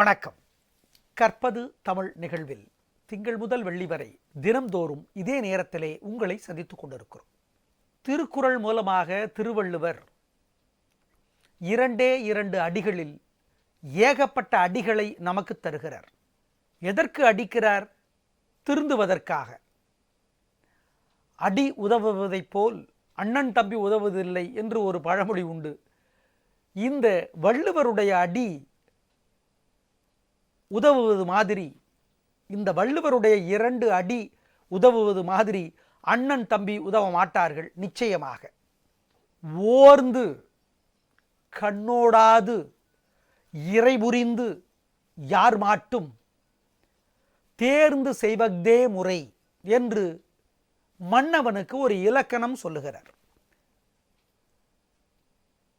வணக்கம். கற்பது தமிழ் நிகழ்வில் திங்கள் முதல் வெள்ளி வரை தினம்தோறும் இதே நேரத்திலே உங்களை சந்தித்துக் கொண்டிருக்கிறோம். திருக்குறள் மூலமாக திருவள்ளுவர் இரண்டே இரண்டு அடிகளில் ஏகப்பட்ட அடிகளை நமக்கு தருகிறார். எதற்கு அடிக்கிறார்? திருந்துவதற்காக. அடி உதவுவதைப் போல் அண்ணன் தம்பி உதவுவதில்லை என்று ஒரு பழமொழி உண்டு. இந்த வள்ளுவருடைய அடி உதவுவது மாதிரி. இந்த வள்ளுவருடைய இரண்டு அடி உதவுவது மாதிரி அண்ணன் தம்பி உதவ மாட்டார்கள் நிச்சயமாக. ஓர்ந்து கண்ணோடாது இறைபுரிந்து யார் மாட்டும் தேர்ந்து செய்வதே முறை என்று மன்னவனுக்கு ஒரு இலக்கணம் சொல்லுகிறார்.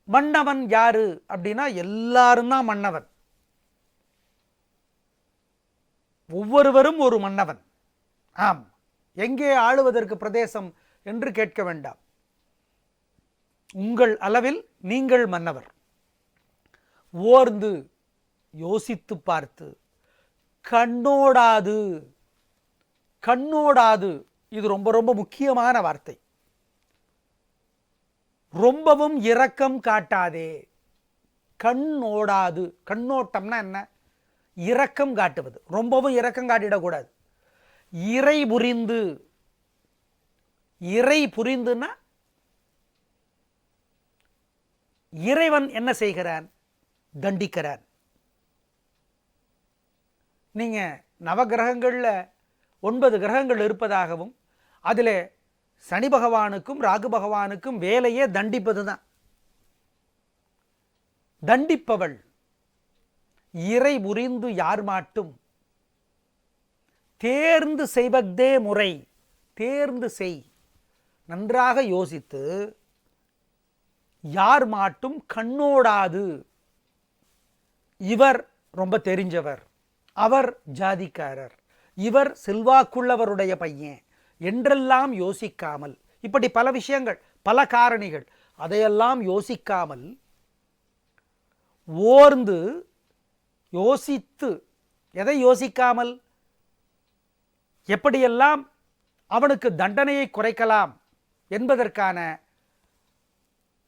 மன்னவன் யாரு அப்படின்னா எல்லாரும் தான் மன்னவன். ஒவ்வொருவரும் ஒரு மன்னவன். ஆம் எங்கே ஆளுவதற்கு பிரதேசம் என்று கேட்க வேண்டாம். உங்கள் அளவில் நீங்கள் மன்னவர். ஓர்ந்து யோசித்து பார்த்து கண்ணோடாது கண்ணோடாது. இது ரொம்ப ரொம்ப முக்கியமான வார்த்தை. ரொம்பவும் இரக்கம் காட்டாதே கண்ணோடாது. கண்ணோட்டம்னா என்ன? இரக்கம் காட்டுவது. ரொம்பவும் இரக்கம் காட்டிடக்கூடாது. இறை புரிந்து இறை புரிந்துன்னா இறைவன் என்ன செய்கிறான்? தண்டிக்கிறான். நீங்கள் நவகிரகங்களில் ஒன்பது கிரகங்கள் இருப்பதாகவும் அதில் சனி பகவானுக்கும் ராகு பகவானுக்கும் வேலையே தண்டிப்பது தான் தண்டிப்பவள். இறை புரிந்து யார் மாட்டும்? தேர்ந்து செய்வதே முறை. தேர்ந்து செய். நன்றாக யோசித்து யார் மாட்டும் கண்ணோடாது. இவர் ரொம்ப தெரிஞ்சவர். அவர் ஜாதிக்காரர். இவர் செல்வாக்குள்ளவருடைய பையன். என்றெல்லாம் யோசிக்காமல் இப்படி பல விஷயங்கள் பல காரணிகள் அதையெல்லாம் யோசிக்காமல் ஓர்ந்து யோசித்து எதை யோசிக்காமல் எப்படியெல்லாம் அவனுக்கு தண்டனையை குறைக்கலாம் என்பதற்கான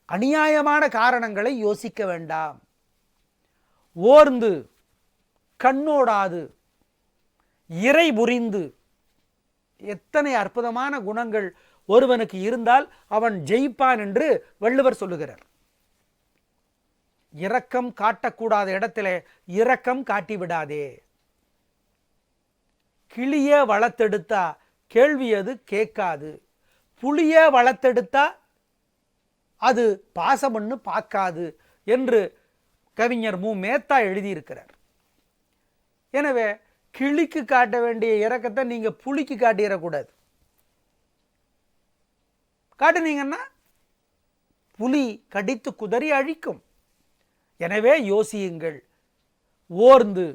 அநியாயமான காரணங்களை யோசிக்க வேண்டாம். ஓர்ந்து கண்ணோடாது இறை புரிந்து எத்தனை அற்புதமான குணங்கள் ஒருவனுக்கு இருந்தால் அவன் ஜெயிப்பான் என்று வள்ளுவர் சொல்லுகிறார். இரக்கம் காட்டக்கூடாத இடத்துல இரக்கம் காட்டி விடாதே கிளிய வளர்த்தெடுத்தா கேள்வி அது கேட்காது. புளிய வளர்த்தெடுத்தா அது பாசமண்ணு பார்க்காது என்று கவிஞர் மு. மேத்தா எழுதியிருக்கிறார். எனவே கிளிக்கு காட்ட வேண்டிய இறக்கத்தை நீங்க புலிக்கு காட்டிடக்கூடாது. காட்டுனீங்கன்னா புலி கடித்து குதறி அழிக்கும். எனவே யோசியுங்கள். ஓர்ந்து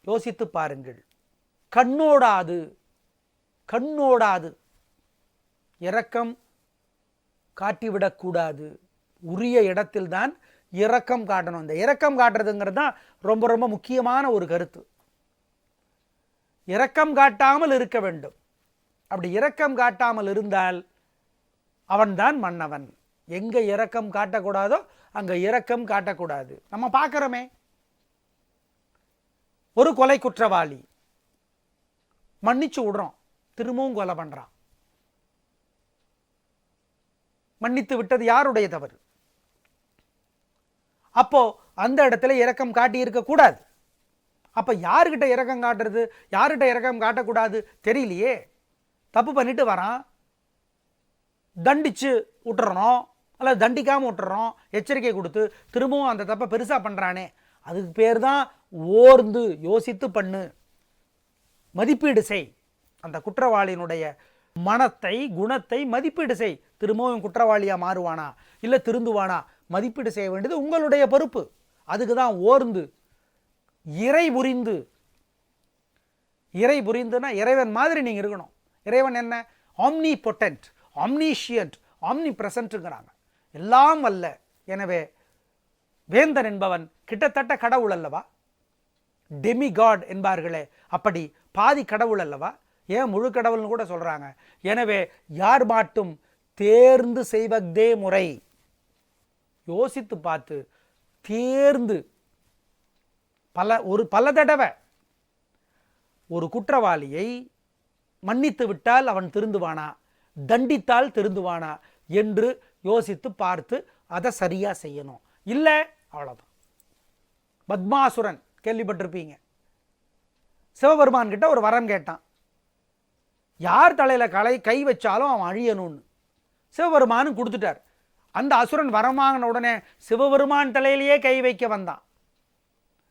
யோசித்து பாருங்கள். கண்ணோடாது கண்ணோடாது. இரக்கம் காட்டிவிடக்கூடாது உரிய இடத்தில்தான் இரக்கம் காட்டணும். இந்த இரக்கம் காட்டுறதுங்கிறது தான் ரொம்ப ரொம்ப முக்கியமான ஒரு கருத்து. இரக்கம் காட்டாமல் இருக்க வேண்டும். அப்படி இரக்கம் காட்டாமல் இருந்தால் அவன்தான் மன்னவன். எங்கே இரக்கம் காட்டக்கூடாதோ அங்கே இரக்கம் காட்டக்கூடாது. நம்ம பார்க்குறோமே. ஒரு கொலை குற்றவாளி மன்னிச்சு விடுறோம் திரும்பவும் கொலை பண்ணுறான் மன்னித்து விட்டது யாருடைய தவறு அப்போ அந்த இடத்துல இரக்கம் காட்டி இருக்க கூடாது. அப்ப யாருக்கிட்ட இறக்கம் காட்டுறது? யார்கிட்ட இறக்கம் காட்டக்கூடாது? தெரியலையே. தப்பு பண்ணிட்டு வரான். தண்டிச்சு விட்டுறணும். அல்லது தண்டிக்காமல் விட்டுறோம் எச்சரிக்கை கொடுத்து திரும்பவும் அந்த தப்பை பெருசாக பண்ணுறானே அதுக்கு பேர் தான் ஓர்ந்து யோசித்து பண்ணு. மதிப்பீடு செய். அந்த குற்றவாளியினுடைய மனத்தை குணத்தை மதிப்பீடு செய். திரும்பவும் குற்றவாளியாக மாறுவானா? இல்லை திருந்துவானா? மதிப்பீடு செய்ய வேண்டியது உங்களுடைய பொறுப்பு. அதுக்கு தான் ஓர்ந்து இறை புரிந்து. இறை புரிந்துனா இறைவன் மாதிரி நீங்கள் இருக்கணும். இறைவன் என்ன? ஆம்னி பொட்டன்ட் ஆம்னிஷியன்ட் ஆம்னி பிரசன்ட்டுங்கிறாங்க எல்லாம் அல்ல. எனவே வேந்தன் என்பவன் கிட்டத்தட்ட கடவுள் அல்லவா? டெமிகாட் என்பார்களே. அப்படி பாதி கடவுள் அல்லவா? ஏன் முழு கடவுள்னு கூட சொல்கிறாங்க எனவே யார் மாட்டும் தேர்ந்து செய்வதே முறை. யோசித்து பார்த்து தேர்ந்து பல ஒரு பல தடவை ஒரு குற்றவாளியை மன்னித்து விட்டால் அவன் திருந்துவானா? தண்டித்தால் திருந்துவானா? என்று யோசித்து பார்த்து அதை சரியாக செய்யணும். இல்லை அவ்வளோதான் பத்மாசுரன் கேள்விப்பட்டிருப்பீங்க. சிவபெருமான் கிட்ட ஒரு வரம் கேட்டான். யார் தலையில் கலை கை வச்சாலும் அவன் அழியணும்னு. சிவபெருமானும் கொடுத்துட்டார். அந்த அசுரன் வரம் வாங்கின உடனே சிவபெருமான் தலையிலேயே கை வைக்க வந்தான்.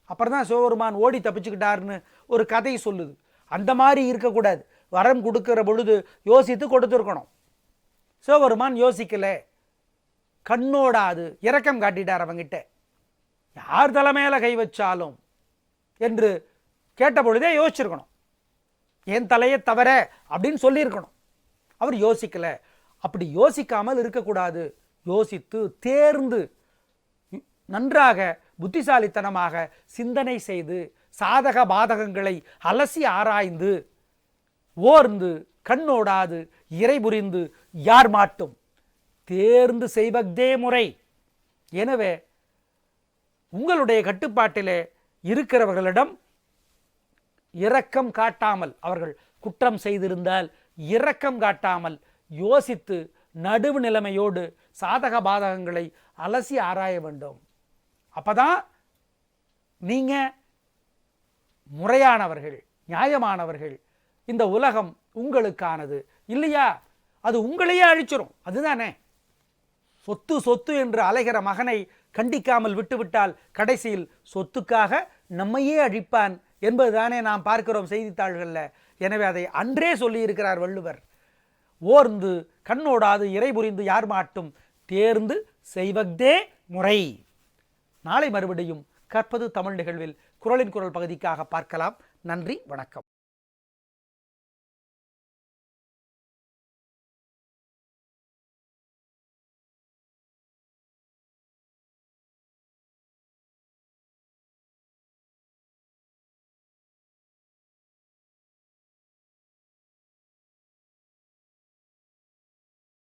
அப்புறம் தான் சிவபெருமான் ஓடி தப்பிச்சுக்கிட்டாருன்னு ஒரு கதை சொல்லுது. அந்த மாதிரி இருக்கக்கூடாது. வரம் கொடுக்குற பொழுது யோசித்து கொடுத்துருக்கணும். சிவபெருமான் யோசிக்கலை. கண்ணோடாது இரக்கம் காட்டிட்டார் அவங்கிட்ட. யார் தலைமையில் கை வச்சாலும் என்று கேட்ட பொழுதே யோசிச்சிருக்கணும். என் தலையை தவிர அப்படின்னு சொல்லியிருக்கணும். அவர் யோசிக்கல. அப்படி யோசிக்காமல் இருக்கக்கூடாது. யோசித்து தேர்ந்து நன்றாக புத்திசாலித்தனமாக சிந்தனை செய்து சாதக பாதகங்களை அலசி ஆராய்ந்து ஓர்ந்து கண்ணோடாது இறை புரிந்து யார் மாட்டும். தேர்ந்து செய்வதே முறை. எனவே உங்களுடைய கட்டுப்பாட்டிலே இருக்கிறவர்களிடம் இரக்கம் காட்டாமல் அவர்கள் குற்றம் செய்திருந்தால் இரக்கம் காட்டாமல் யோசித்து நடுவு நிலைமையோடு சாதக பாதகங்களை அலசி ஆராய வேண்டும். அப்பதான் நீங்க முறையானவர்கள் நியாயமானவர்கள். இந்த உலகம் உங்களுக்கானது. இல்லையா? அது உங்களையே அழிச்சிரும். அதுதானே? சொத்து சொத்து என்று அலைகிற மகனை கண்டிக்காமல் விட்டுவிட்டால் கடைசியில் சொத்துக்காக நம்மையே அழிப்பான் என்பதுதானே நாம் பார்க்கிறோம் செய்தித்தாள்களில். எனவே அதை அன்றே சொல்லியிருக்கிறார் வள்ளுவர். ஓர்ந்து கண்ணோடாது இறை புரிந்து யார் மாட்டும்? தேர்ந்து செய்வதே முறை. நாளை மறுபடியும் கற்பது தமிழ் நிகழ்வில் குரலின் குரல் பகுதிக்காக பார்க்கலாம். நன்றி வணக்கம்.